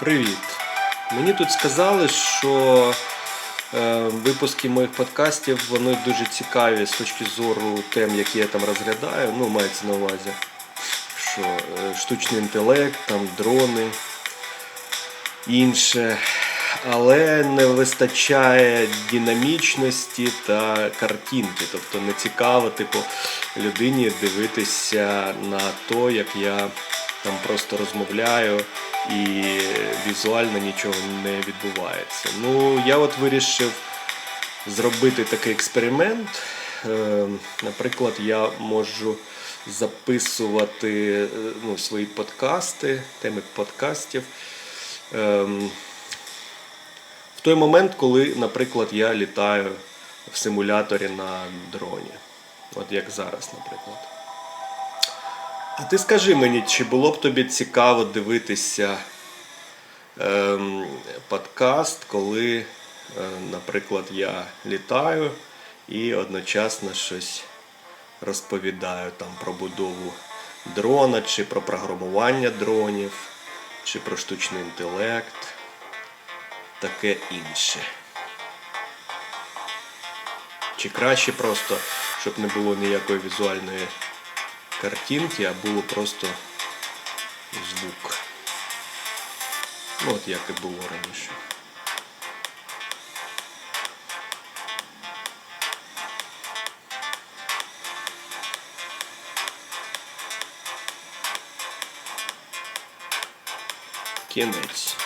Привіт! Мені тут сказали, що е, випуски моїх подкастів вони дуже цікаві з точки зору тем, які я там розглядаю. Ну, мається на увазі, що е, штучний інтелект, там дрони, інше. Але не вистачає динамічності та картинки. Тобто не цікаво, типу, людині дивитися на то, як я там просто розмовляю і візуально нічого не відбувається. Ну, я от вирішив зробити такий експеримент. Е, Наприклад, я можу записувати е, ну, свої подкасти, теми подкастів. ем, В той момент, коли, наприклад, я літаю в симуляторі на дроні. От як зараз, наприклад. А ти скажи мені, чи було б тобі цікаво дивитися ем, подкаст, коли, е, наприклад, я літаю і одночасно щось розповідаю там про будову дрона, чи про програмування дронів, чи про штучний інтелект, таке інше. Чи краще просто, щоб не було ніякої візуальної картинки, а було просто звук. Ну, от як і було раніше. Кінець.